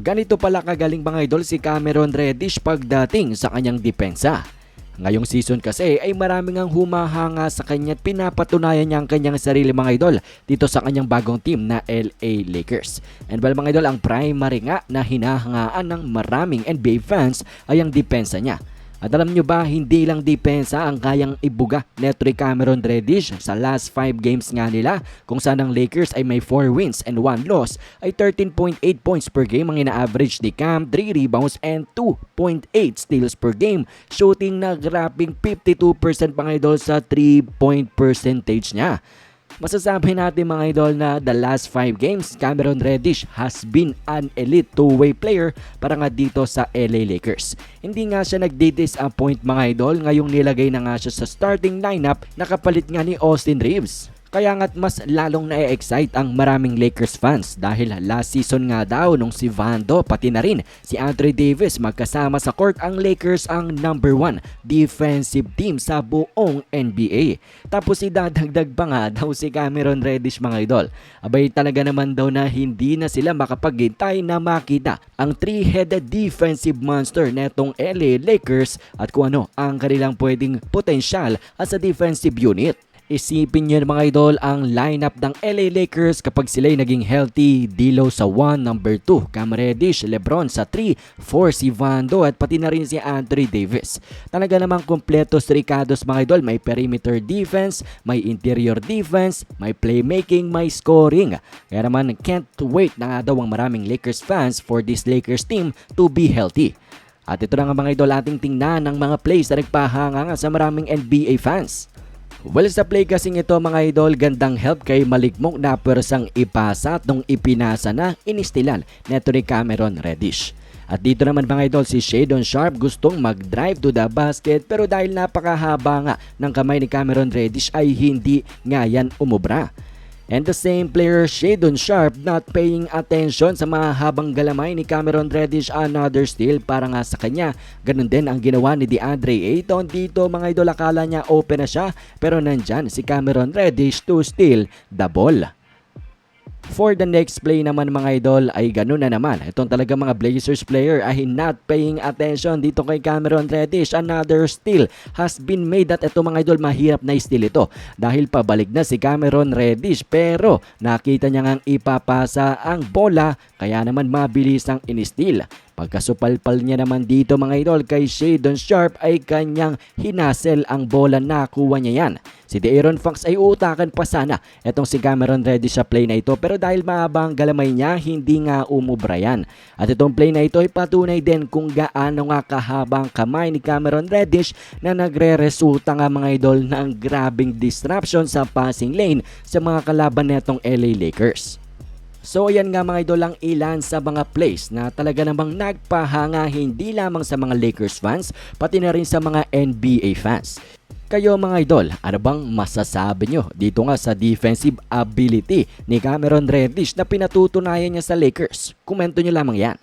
Ganito pala kagaling mga idol si Cameron Reddish pagdating sa kanyang depensa. Ngayong season kasi ay maraming ang humahanga sa kanya at pinapatunayan niya ang kanyang sarili mga idol dito sa kanyang bagong team na LA Lakers. And well mga idol, ang primary nga na hinahangaan ng maraming NBA fans ay ang depensa niya. At alam nyo ba, hindi lang depensa ang kayang ibuga neto ni Cameron Reddish sa last 5 games nga nila kung saan ang Lakers ay may 4 wins and 1 loss ay 13.8 points per game ang ina-average ni Cam, 3 rebounds and 2.8 steals per game. Shooting na grabbing 52% mga idol sa 3 point percentage niya. Masasabi natin mga idol na the last 5 games, Cameron Reddish has been an elite two-way player para nga dito sa LA Lakers. Hindi nga siya nagdi-disappoint mga idol, ngayong nilagay na nga siya sa starting lineup, nakapalit nga ni Austin Reeves. Kaya nga't mas lalong na-excite ang maraming Lakers fans dahil last season nga daw nung si Vando pati na rin si Anthony Davis magkasama sa court ang Lakers ang number 1 defensive team sa buong NBA. Tapos idadagdag pa nga daw si Cameron Reddish mga idol. Abay talaga naman daw na hindi na sila makapaghintay na makita ang three-headed defensive monster netong LA Lakers at kung ano ang kanilang pwedeng potensyal as a defensive unit. Isipin nyo mga idol ang lineup ng LA Lakers kapag sila'y naging healthy. Dilo sa 1, number 2, Cam Reddish, Lebron sa 3, 4 si Vando at pati na rin si Anthony Davis. Talaga namang kompleto si Ricados mga idol. May perimeter defense, may interior defense, may playmaking, may scoring. Kaya naman can't wait na nga daw ang maraming Lakers fans for this Lakers team to be healthy. At ito na nga mga idol ating tingnan ng mga plays na nagpahanga nga sa maraming NBA fans. Well, sa play kasing ito mga idol, gandang help kay Malikmok na pwersang ipasa at nung ipinasa na, inistilan neto ni Cameron Reddish. At dito naman mga idol, si Shadon Sharp gustong mag-drive to the basket pero dahil napakahaba nga ng kamay ni Cameron Reddish ay hindi nga yan umubra. And the same player Shadon Sharp not paying attention sa mga habang galamay ni Cameron Reddish another steal para nga sa kanya. Ganun din ang ginawa ni DeAndre Ayton dito mga idol akala niya open na siya pero nandyan si Cameron Reddish to steal the ball. For the next play naman mga idol ay ganun na naman. Itong talaga mga Blazers player ay not paying attention dito kay Cameron Reddish. Another steal has been made at ito mga idol mahirap na steal ito dahil pabalik na si Cameron Reddish pero nakita niya ngang ipapasa ang bola kaya naman mabilis ang in-steal. Pagkasupalpal niya naman dito mga idol kay Shadon Sharp ay kanyang hinasel ang bola na kuha niya yan. Si De'Aaron Fox ay uutakan pa sana etong si Cameron Reddish sa play na ito pero dahil mahaba ang galamay niya hindi nga umubra yan. At itong play na ito ay patunay din kung gaano nga kahabang kamay ni Cameron Reddish na nagre-resulta nga mga idol ng grabing disruption sa passing lane sa mga kalaban netong LA Lakers. So ayan nga mga idol ang ilan sa mga plays na talaga namang nagpahanga hindi lamang sa mga Lakers fans pati na rin sa mga NBA fans. Kayo mga idol, ano bang masasabi nyo dito nga sa defensive ability ni Cameron Reddish na pinatutunayan niya sa Lakers? Komento nyo lamang yan.